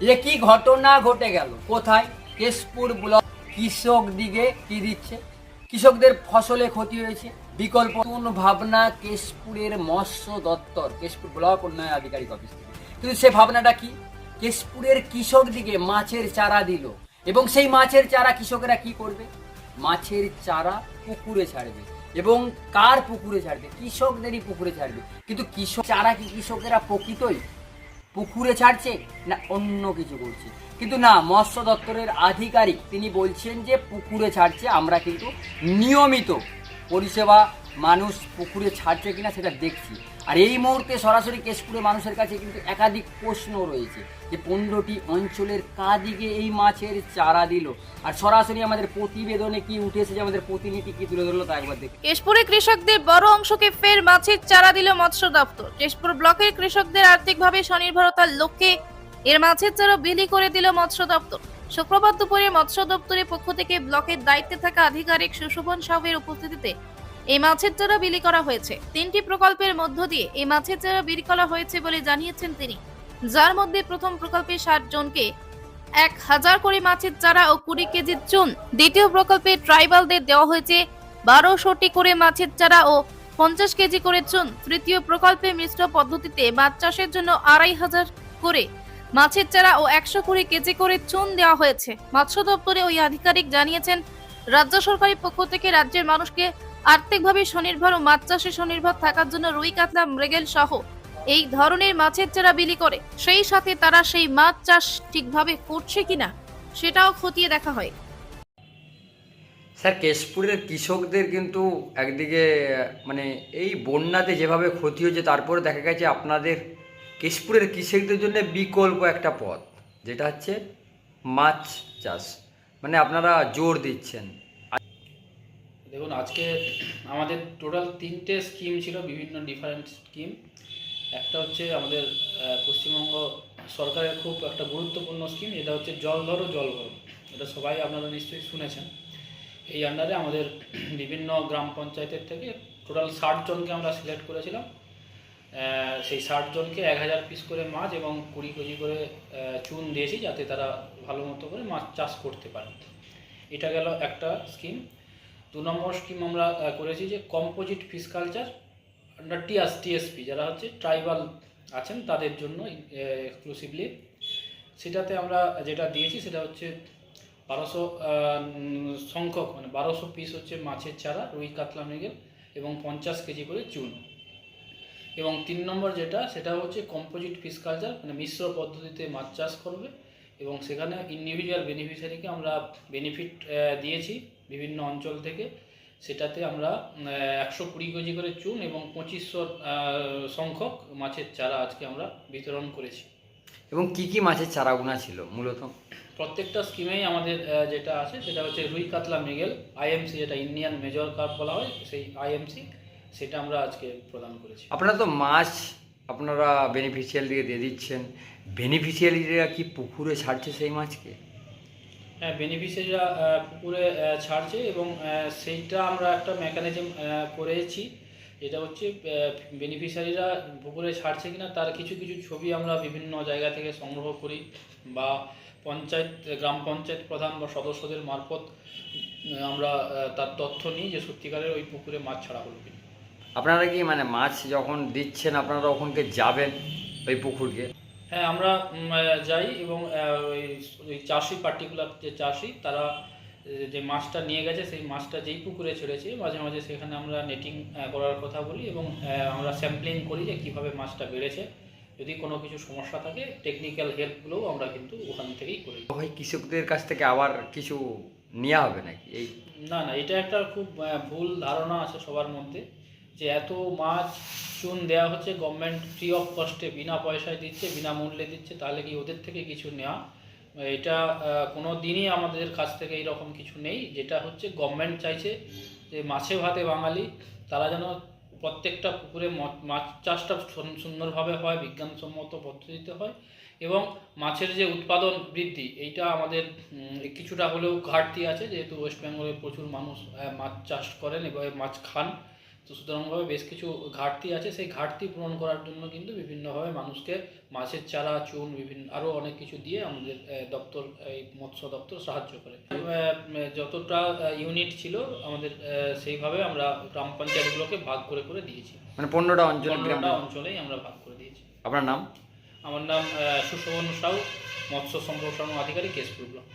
একই ঘটনা ঘটে গেল? কোথায়? কেশপুর ব্লক কৃষক দিকে কি দিচ্ছে? কৃষকদের ফসলে ক্ষতি হয়েছে। বিকল্প নতুন ভাবনা কেশপুরের মৎস্য দপ্তর, কেশপুর ব্লক উন্নয়ন আধিকারিক অফিস থেকে। কিন্তু সে ভাবনাটা কি? কেশপুরের কৃষক দিকে মাছের চারা দিল। এবং সেই মাছের চারা কৃষকেরা কি করবে? মাছের চারা পুকুরে ছাড়বে এবং কার পুকুরে ছাড়বে? কৃষকদেরই পুকুরে ছাড়বে। কিন্তু কৃষক চারা কি কৃষকেরা প্রকৃতই? পুকুরে ছাড়ছে না অন্য কিছু করছে। কিন্তু না, মৎস্য দপ্তরের আধিকারিক তিনি বলছেন যে পুকুরে ছাড়ছে, আমরা কিন্তু নিয়মিত পরিষেবা মানুষ পুকুরে ছাড়ছে কিনা সেটা দেখছি। আর এই মুহূর্তে সরাসরি কেশপুরে মানুষের কাছে কিন্তু একাধিক প্রশ্ন রয়েছে যে পনেরোটি অঞ্চলের কাদিকে এই মাছের চারা দিল। আর সরাসরি আমাদের প্রতিবেদনে কি উঠে এসেছে, আমাদের প্রতিনিধি কি তুলে ধরলো তা একবার দেখি কেশপুরে কৃষকদের বড় অংশকে ফের মাছের চারা দিল মৎস্য দপ্তর। কেশপুর ব্লকের কৃষকদের আর্থিকভাবে স্বনির্ভরতার লক্ষ্যে এর মাছের চারা বিলি করে দিল মৎস্য দপ্তর। শুক্রবার দুপুরে মৎস্য দপ্তরের পক্ষ থেকে ব্লকের দায়িত্বে থাকা আধিকারিক সুশোভন সাহের উপস্থিতিতে এই মাছের চারা বিলি করা হয়েছে। তিনটি প্রকল্পের মধ্য দিয়ে এই মাছের চারা বিলি করা হয়েছে বলে জানিয়েছেন তিনি। যার মধ্যে প্রথম প্রকল্পে ষাট জনকে এক হাজার করে মাছের চারা ও কুড়ি কেজি চুন, দ্বিতীয় প্রকল্পে ট্রাইবালদের দেওয়া হয়েছে বারোশোটি করে মাছের চারা ও পঞ্চাশ কেজি করে চুন, তৃতীয় প্রকল্পে মিশ্র পদ্ধতিতে মাছ চাষের জন্য আড়াই হাজার করে মাছের চারা ও একশো কুড়ি কেজি করে চুন দেওয়া হয়েছে। মৎস্য দপ্তরে ওই আধিকারিক জানিয়েছেন, রাজ্য সরকারের পক্ষ থেকে রাজ্যের মানুষকে আর্থিকভাবে স্বনির্ভর ও মাছ চাষে স্বনির্ভর থাকার জন্য রুই, কাতলা, মৃগেল সহ এই ধরনের মাছের চারা বিলি করে। সেই সাথে তারা সেই মাছ চাষ ঠিকভাবে করছে কিনা সেটাও খতিয়ে দেখা হয়। স্যার, কেশপুরের কৃষকদের কিন্তু একদিকে মানে এই বন্যাতে যেভাবে ক্ষতি হয়েছে, তারপরে দেখা গেছে আপনাদের কেশপুরের কৃষকদের জন্য বিকল্প একটা পথ, যেটা হচ্ছে মাছ চাষ। মানে আপনারা জোর দিচ্ছেন। দেখুন, আজকে আমাদের টোটাল তিনটে স্কিম ছিল, বিভিন্ন ডিফারেন্ট স্কিম একটা হচ্ছে আমাদের পশ্চিমবঙ্গ সরকারের খুব একটা গুরুত্বপূর্ণ স্কিম যেটা হচ্ছে জল ধরো জল ভরো এটা সবাই আপনারা নিশ্চয়ই শুনেছেন। এই আন্ডারে আমাদের বিভিন্ন গ্রাম পঞ্চায়েতের থেকে টোটাল ষাট জনকে আমরা সিলেক্ট করেছিলাম। সেই ষাট জনকে এক হাজার পিস করে মাছ এবং কুড়ি কেজি করে চুন দিয়েছি, যাতে তারা ভালো মতো করে মাছ চাষ করতে পারে। এটা গেল একটা স্কিম দু নম্বর স্কিম আমরা করেছি যে composite fish culture under TS TSP যারা হচ্ছে ট্রাইবাল আছেন তাদের জন্য এক্সক্লুসিভলি সেটাতে আমরা যেটা দিয়েছি সেটা হচ্ছে বারোশো সংখ্যক মানে বারোশো পিস হচ্ছে মাছের চারা, রুই, কাতলা, মৃগেল এবং পঞ্চাশ কেজি করে চুন। এবং তিন নম্বর যেটা, সেটা হচ্ছে কম্পোজিট ফিশ কালচার মানে মিশ্র পদ্ধতিতে মাছ চাষ করবে এবং সেখানে ইন্ডিভিজুয়াল বেনিফিশিয়ারিকে আমরা বেনিফিট দিয়েছি। বিভিন্ন অঞ্চল থেকে। সেটাতে আমরা একশো কুড়ি কেজি করে চুন এবং পঁচিশশো সংখ্যক মাছের চারা আজকে আমরা বিতরণ করেছি। এবং কি কি মাছের চারাগুনা ছিল মূলত? প্রত্যেকটা স্কিমেই আমাদের যেটা আছে সেটা হচ্ছে রুই কাতলা মৃগেল আইএমসি যেটা ইন্ডিয়ান মেজর কাপ বলা হয় সেই আইএমসি সেটা আমরা আজকে প্রদান করেছি। আপনারা তো মাছ আপনারা বেনিফিশিয়ারিকে দিয়ে দিচ্ছেন। বেনিফিশিয়ারিরা কি পুকুরে ছাড়ছে সেই মাছকে? বেনিফিশিয়ারিরা পুকুরে ছাড়ছে এবং সেইটা আমরা একটা মেকানিজম করেছি। যেটা হচ্ছে বেনিফিশিয়ারিরা পুকুরে ছাড়ছে কিনা তার কিছু কিছু ছবি আমরা বিভিন্ন জায়গা থেকে সংগ্রহ করি বা পঞ্চায়েত, গ্রাম পঞ্চায়েত প্রধান বা সদস্যদের মারফত আমরা তার তথ্য নিই যে সত্যিকারের ওই পুকুরে মাছ ছাড়া হলো আপনারা কি মানে মাছ যখন দিচ্ছেন, আপনারা ওখানকে যাবেন ওই পুকুরকে? হ্যাঁ আমরা যাই এবং ওই ওই চাষি পার্টিকুলার যে চাষি তারা যে মাছটা নিয়ে গেছে সেই মাছটা যেই পুকুরে ছেড়েছে মাঝে মাঝে সেখানে আমরা নেটিং করার কথা বলি এবং আমরা স্যাম্পলিং করি যে কীভাবে মাছটা বেড়েছে। যদি কোনো কিছু সমস্যা থাকে টেকনিক্যাল হেল্পগুলোও আমরা কিন্তু ওখান থেকেই করি হয় কৃষকদের কাছ থেকে আবার কিছু নেওয়া হবে নাকি? এই না না এটা একটা খুব ভুল ধারণা আছে সবার মধ্যে। যে এত মাছ চুন দেওয়া হচ্ছে গভর্নমেন্ট ফ্রি অফ কস্টে বিনা পয়সায় দিচ্ছে বিনামূল্যে দিচ্ছে, তাহলে কি ওদের থেকে কিছু নেওয়া? এটা কোনো দিনই আমাদের কাছ থেকে এরকম কিছু নেই। যেটা হচ্ছে গভর্নমেন্ট চাইছে যে মাছে ভাতে বাঙালি, তারা যেন প্রত্যেকটা পুকুরে মাছ চাষটা সুন্দরভাবে হয়, বিজ্ঞানসম্মত পদ্ধতিতে হয়, এবং মাছের যে উৎপাদন বৃদ্ধি, এইটা আমাদের কিছুটা হলেও ঘাটতি আছে। যেহেতু ওয়েস্ট বেঙ্গলে প্রচুর মানুষ মাছ চাষ করেন এবং মাছ খান। তো সুতরাংভাবে বেশ কিছু ঘাটতি আছে। সেই ঘাটতি পূরণ করার জন্য কিন্তু বিভিন্নভাবে মানুষকে মাছের চারা চুন বিভিন্ন আরও অনেক কিছু দিয়ে আমাদের দপ্তর এই মৎস্য দপ্তর সাহায্য করে। যতটা ইউনিট ছিল আমাদের সেইভাবে আমরা গ্রাম পঞ্চায়েতগুলোকে ভাগ করে করে দিয়েছি। মানে পনেরোটা অঞ্চল পনেরোটা অঞ্চলেই আমরা ভাগ করে দিয়েছি। আপনার নাম? আমার নাম সুশোভন সাউ মৎস্য সম্প্রসারণ আধিকারিক কেশপুর ব্লক।